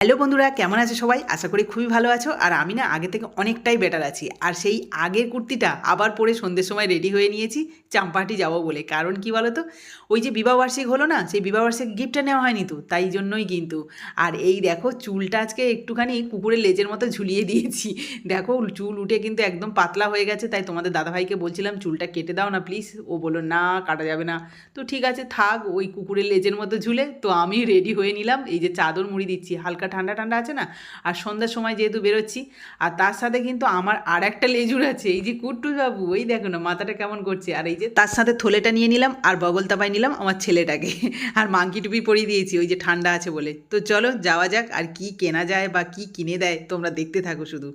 Hello বন্ধুরা, কেমন আছে সবাই? আশা করি খুবই ভালো আছো। আর আমি না আগে থেকে অনেকটাই বেটার আছি। আর সেই আগের কুর্তিটা আবার পরে সন্ধ্যের সময় রেডি হয়ে নিয়েছি। চাম্পাহাটি যাব বলে। কারণ কি বলো তো ওই যে বিবাহবার্ষিক হলো না, সেই বিবাহবার্ষিক গিফটটা নেওয়া হয়নি তো, তাই জন্যই কিন্তু। আর এই দেখো, চুলটা আজকে একটুখানি কুকুরের লেজের মতো ঝুলিয়ে দিয়েছি। দেখো, চুল উঠে কিন্তু একদম পাতলা হয়ে গেছে। তাই তোমাদের দাদাভাইকে বলছিলাম, চুলটা কেটে দাও না প্লিজ ও বলল, না, কাটা যাবে না। তো ঠিক আছে, থাক, ওই কুকুরের লেজের মতো ঝুলে তো আমি রেডি হয়ে নিলাম। এই যে চাদর মুড়ি দিচ্ছি, হালকা ঠান্ডা ঠান্ডা আছে না? আর সন্ধ্যার সময় যেহেতু বেরোচ্ছি, আর তার সাথে কিন্তু আমার আর একটা লেজুর আছে, এই যে কুট্টু বাবু, ওই দেখো না, মাথাটা কেমন করছে। আর এই যে তার সাথে থলেটা নিয়ে নিলাম, আর বগল তাপাই নিলাম আমার ছেলেটাকে, আর মাংকি টুপি পরিয়ে দিয়েছি, ওই যে ঠান্ডা আছে বলে। তো চলো যাওয়া যাক, আর কি কেনা যায় বা কি কিনে দেয়, তোমরা দেখতে থাকো শুধু।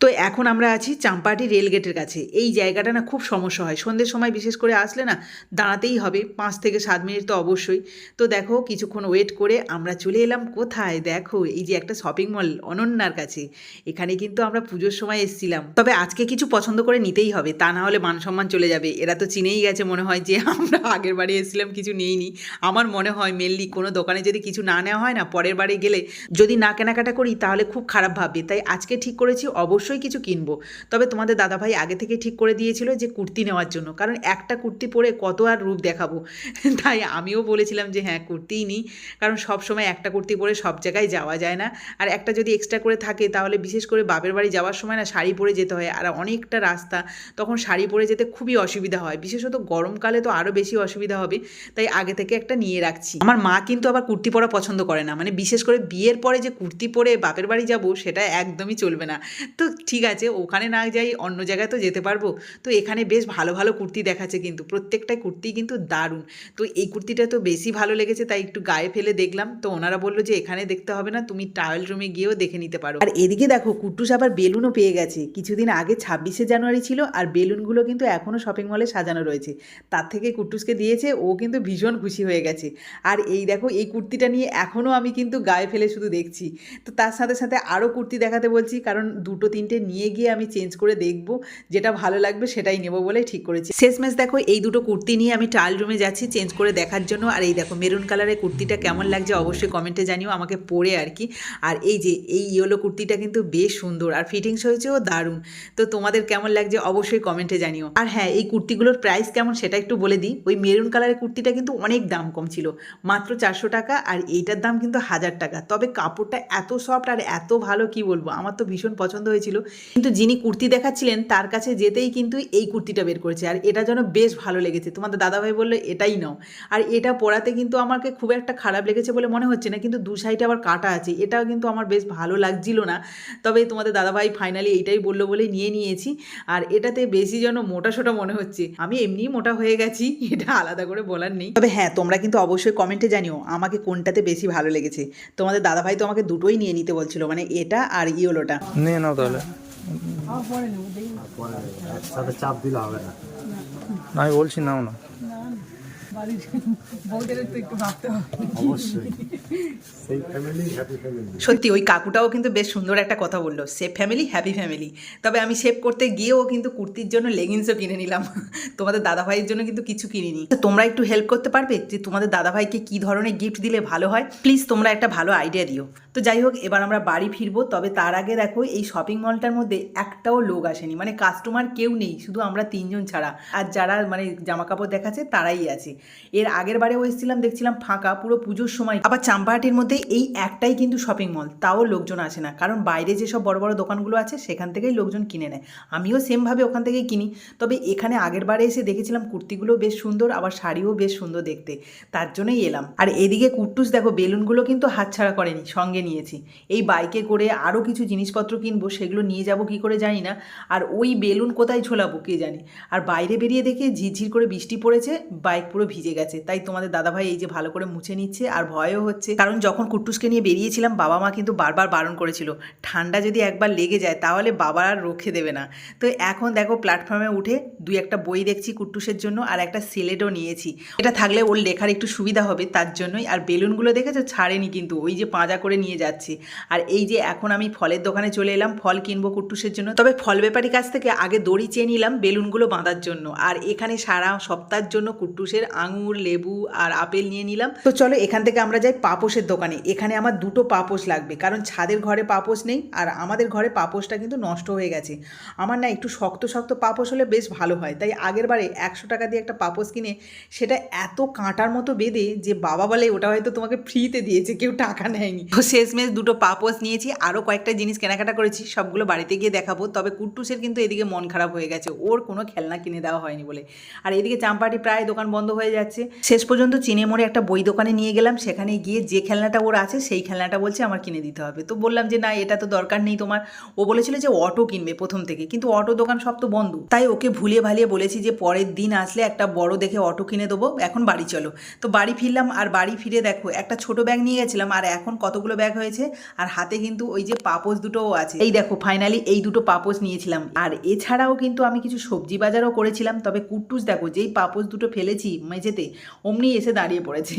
তো এখন আমরা আছি চাম্পাহাটি রেলগেটের কাছে। এই জায়গাটা না খুব সমস্যা হয়। সন্ধ্যের সময় বিশেষ করে আসলে না, দাঁড়াতেই হবে। পাঁচ থেকে সাত মিনিট তো অবশ্যই। তো দেখো, কিছুক্ষণ ওয়েট করে আমরা চলে এলাম। কোথায়? দেখো এই যে একটা শপিং মল অনন্যার কাছে, এখানে কিন্তু আমরা পুজোর সময় এসেছিলাম। তবে আজকে কিছু পছন্দ করে নিতেই হবে, তা না হলে মান সম্মান চলে যাবে। এরা তো চিনেই গেছে মনে হয় যে আমরা আগের বাড়ি এসেছিলাম, কিছু নিইনি। আমার মনে হয় মেনলি কোনো দোকানে যদি কিছু না নেওয়া হয় না, পরের বাড়ি গেলে যদি না কেনাকাটা করি, তাহলে খুব খারাপ ভাববে। তাই আজকে ঠিক করেছি, অবশ্যই কিছু কিনবো। তবে তোমাদের দাদাভাই আগে থেকে ঠিক করে দিয়েছিল যে কুর্তি নেওয়ার জন্য, কারণ একটা কুর্তি পরে কত আর রূপ দেখাবো। তাই আমিও বলেছিলাম যে হ্যাঁ কুর্তিই নিই। কারণ সব সময় একটা কুর্তি পরে সব জায়গায় যাওয়া যায় না। আর একটা যদি এক্সট্রা করে থাকে, তাহলে বিশেষ করে বাপের বাড়ি যাওয়ার সময় না শাড়ি পরে যেতে হয়। আর অনেকটা রাস্তা, তখন শাড়ি পরে যেতে খুবই অসুবিধা হয়। বিশেষত গরমকালে তো আরও বেশি অসুবিধা হবে। তাই আগে থেকে একটা নিয়ে রাখছি। আমার মা কিন্তু আবার কুর্তি পরা পছন্দ করে না। মানে বিশেষ করে বিয়ের পরে যে কুর্তি পরে বাপের বাড়ি যাব, সেটা একদমই চলবে না। তো ঠিক আছে, ওখানে না যাই, অন্য জায়গায় তো যেতে পারব। তো এখানে বেশ ভালো ভালো কুর্তি দেখাচ্ছে কিন্তু। প্রত্যেকটাই কুর্তি কিন্তু দারুণ। তো এই কুর্তিটা তো বেশি ভালো লেগেছে, তাই একটু গায়ে ফেলে দেখলাম। তো ওনারা বলল যে, এখানে দেখতে হবে না তুমি ট্রায়াল রুমে গিয়েও দেখে নিতে পারো। আর এদিকে দেখো, কুট্টুস আবার বেলুনও পেয়ে গেছে। কিছুদিন আগে ছাব্বিশে জানুয়ারি ছিল, আর বেলুনগুলো কিন্তু এখনও শপিং মলে সাজানো রয়েছে। তার থেকে কুট্টুসকে দিয়েছে, ও কিন্তু ভীষণ খুশি হয়ে গেছে। আর এই দেখো, এই কুর্তিটা নিয়ে এখনও আমি কিন্তু গায়ে ফেলে শুধু দেখছি। তো তার সাথে সাথে আরও কুর্তি দেখাতে বলছি, কারণ দুটো তিনটে নিয়ে গিয়ে আমি চেঞ্জ করে দেখব, যেটা ভালো লাগবে সেটাই নেব বলে ঠিক করেছি। শেষমেশ দেখো, এই দুটো কুর্তি নিয়ে আমি ট্রায়াল রুমে যাচ্ছি চেঞ্জ করে দেখার জন্য। আর এই দেখো মেরুন কালারের কুর্তিটা কেমন লাগছে অবশ্যই কমেন্টে জানিও, আমাকে পরে আর কি আর এই যে, এই ইয়েলো কুর্তিটা কিন্তু বেশ সুন্দর আর ফিটিংস হয়েছেও দারুণ। তো তোমাদের কেমন লাগছে অবশ্যই কমেন্টে জানিও। আর হ্যাঁ এই কুর্তিগুলোর প্রাইস কেমন সেটা একটু বলে দিই। ওই মেরুন কালারের কুর্তিটা কিন্তু অনেক দাম কম ছিল। মাত্র চারশো টাকা আর এইটার দাম কিন্তু হাজার টাকা। তবে কাপড়টা এত সফট আর এত ভালো কি বলব? আমার তো ভীষণ পছন্দ হয়েছিল। কিন্তু যিনি কুর্তি দেখাচ্ছিলেন, তার কাছে যেতেই কিন্তু এই কুর্তিটা বের করেছে। আর এটা যেন বেশ ভালো লেগেছে। তোমাদের দাদাভাই বলল, এটাই নাও। আর এটা পরাতে কিন্তু আমাকে খুব একটা খারাপ লেগেছে বলে মনে হচ্ছে না। কিন্তু দু সাইডে আবার কাটা আছে। এটাও কিন্তু আমার বেশ ভালো লাগছিল না। তবে তোমাদের দাদাভাই ফাইনালি এইটাই বলল বলে নিয়ে নিয়েছি। আর এটাতে বেশি যেন মোটা সোটা মনে হচ্ছে। আমি এমনিই মোটা হয়ে গেছি এটা আলাদা করে বলার নেই। তবে হ্যাঁ তোমরা কিন্তু অবশ্যই কমেন্টে জানিও আমাকে কোনটাতে বেশি ভালো লেগেছে। তোমাদের দাদাভাই তো আমাকে দুটোই নিয়ে নিতে বলছিল মানে এটা আর ইয়োলোটা। নিয়ে নাও তাহলে। পরে একসাথে চাপ দিলে হবে না। না আমি বলছি নাও না অবশ্যই সেই ফ্যামিলি হ্যাপি ফ্যামিলি সত্যি ওই কাকুটাও কিন্তু বেশ সুন্দর একটা কথা বলল। সেফ ফ্যামিলি হ্যাপি ফ্যামিলি তবে আমি সেভ করতে গিয়েও কিন্তু কুর্তির জন্য লেগিংসও কিনে নিলাম। তোমাদের দাদাভাইয়ের জন্য কিন্তু কিছু কিনিনি। তো তোমরা একটু হেল্প করতে পারবে যে তোমাদের দাদাভাইকে কী ধরনের গিফট দিলে ভালো হয়? প্লিজ তোমরা একটা ভালো আইডিয়া দিও। তো যাই হোক এবার আমরা বাড়ি ফিরবো। তবে তার আগে দেখো এই শপিং মলটার মধ্যে একটাও লোক আসেনি। মানে কাস্টমার কেউ নেই শুধু আমরা তিনজন ছাড়া। আর যারা মানে জামা কাপড় দেখাচ্ছে তারাই আছে। এর আগের বারেও এসেছিলাম, দেখছিলাম ফাঁকা, পুরো পুজোর সময়। আবার চাম্পাহাটির মধ্যে এই একটাই কিন্তু শপিং মল তাও লোকজন আসে না। কারণ বাইরে যেসব বড় বড় দোকানগুলো আছে, সেখান থেকেই লোকজন কিনে নেয়। আমিও সেমভাবে ওখান থেকেই কিনি। তবে এখানে আগের বারে এসে দেখেছিলাম কুর্তিগুলো বেশ সুন্দর, আবার শাড়িও বেশ সুন্দর দেখতে। তার জন্যই এলাম। আর এদিকে কুট্টুস, দেখো, বেলুনগুলো কিন্তু হাতছাড়া করেনি, সঙ্গে নিয়েছি। এই বাইকে করে আরও কিছু জিনিসপত্র কিনবো, সেগুলো নিয়ে যাব, কি করে জানি না। আর ওই বেলুন কোথায় ঝোলাবো, কে জানি। আর বাইরে বেরিয়ে দেখে ঝিরঝির করে বৃষ্টি পড়েছে, বাইক পুরো ভিজে গেছে। তাই তোমাদের দাদাভাই এই যে ভালো করে মুছে নিচ্ছে আর ভয়ও হচ্ছে। কারণ যখন কুট্টুসকে নিয়ে বেরিয়েছিলাম, বাবা মা কিন্তু বারবার বারণ করেছিল, ঠান্ডা যদি একবার লেগে যায়, তাহলে বাবা আর রক্ষে দেবে না। তো এখন দেখো প্ল্যাটফর্মে উঠে দুই একটা বই দেখছি কুট্টুসের জন্য আর একটা সিলেটও নিয়েছি। এটা থাকলে ওর লেখার একটু সুবিধা হবে তার জন্যই। আর বেলুনগুলো দেখেছ? ছাড়েনি কিন্তু, ওই যে পাঁজা করে নিয়ে যাচ্ছে। আর এই যে এখন আমি ফলের দোকানে চলে এলাম, ফল কিনবো কুট্টুসের জন্য। তবে ফল ব্যাপারীর কাছ থেকে আগে দড়ি চেয়ে নিলাম বেলুনগুলো বাঁধার জন্য। আর এখানে সারা সপ্তাহের জন্য কুট্টুসের আঙুর লেবু আর আপেল নিয়ে নিলাম। তো চলো এখান থেকে আমরা যাই পাপোশের দোকানে। এখানে আমার দুটো পাপোশ লাগবে কারণ ছাদের ঘরে পাপোশ নেই আর আমাদের ঘরে পাপোশটা কিন্তু নষ্ট হয়ে গেছে। আমার না একটু শক্ত শক্ত পাপোশ হলে বেশ ভালো হয় তাই আগের বারে একশো টাকা দিয়ে একটা পাপোশ কিনে সেটা এত কাঁটার মতো বেঁধে যে বাবা বলে ওটা হয়তো তোমাকে ফ্রিতে দিয়েছে কেউ টাকা নেয়নি। তো শেষমেশ দুটো পাপোশ নিয়েছি আরও কয়েকটা জিনিস কেনাকাটা করেছি সবগুলো বাড়িতে গিয়ে দেখাবো। তবে কুট্টুসের কিন্তু এদিকে মন খারাপ হয়ে গেছে ওর কোনো খেলনা কিনে দেওয়া হয়নি বলে। আর এদিকে চাম্পাটি প্রায় দোকান বন্ধ হয়ে যাচ্ছে। শেষ পর্যন্ত চিনে মোড়ে একটা বই দোকানে নিয়ে গেলাম, সেখানে গিয়ে যে খেলনাটা ওর আছে, সেই খেলনাটা বলছে আমার কিনে দিতে হবে। তো বললাম যে, না, এটা তো দরকার নেই তোমার। ও বলেছিল যে, অটো কিনবে প্রথম থেকে। কিন্তু অটো দোকান সব তো বন্ধ। তাই ওকে ভুলিয়ে ভালিয়ে বলেছি যে, পরের দিন আসলে একটা বড় দেখে অটো কিনে দেবো, এখন বাড়ি চলো। তো বাড়ি ফিরলাম, আর বাড়ি ফিরে দেখো, একটা ছোট ব্যাগ নিয়ে গেছিলাম, আর এখন কতগুলো ব্যাগ হয়েছে, আর হাতে কিন্তু ওই যে পাপোশ দুটোও আছে। এই দেখো, ফাইনালি এই দুটো পাপোশ নিয়েছিলাম। আর এছাড়াও কিন্তু আমি কিছু সবজি বাজারও করেছিলাম, তবে কুট্টুস দেখো, যেই পাপোশ দুটো ফেলেছি মেঝেতে অমনি এসে দাঁড়িয়ে পড়েছে।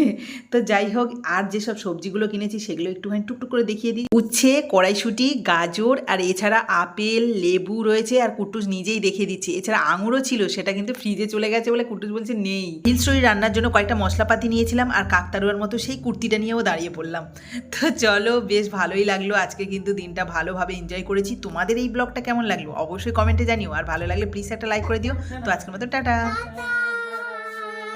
তো যাই হোক, আর যেসব সবজিগুলো কিনেছি সেগুলো একটুখানি টুকটুক করে দেখিয়ে দিই। উচ্ছে, কড়াইশুটি, গাজর আর এছাড়া আপেল, লেবু রয়েছে আর কুটুস নিজেই দেখিয়ে দিচ্ছে। এছাড়া আঙুরও ছিল, সেটা কিন্তু ফ্রিজে চলে গেছে বলে কুটুস বলছে নেই। হিলস্টোরি রান্নার জন্য কয়েকটা মশলাপাতি নিয়েছিলাম আর কাকতারুয়ার মতো সেই কুর্তিটা নিয়েও দাঁড়িয়ে পড়লাম। তো চলো, বেশ ভালোই লাগল। আজকে কিন্তু দিনটা ভালোভাবে এনজয় করেছি। তোমাদের এই ব্লগটা কেমন লাগল? অবশ্যই কমেন্টে জানিও। আর ভালো লাগলে প্লিজ একটা লাইক করে দিও। তো আজকের মতো টাটা।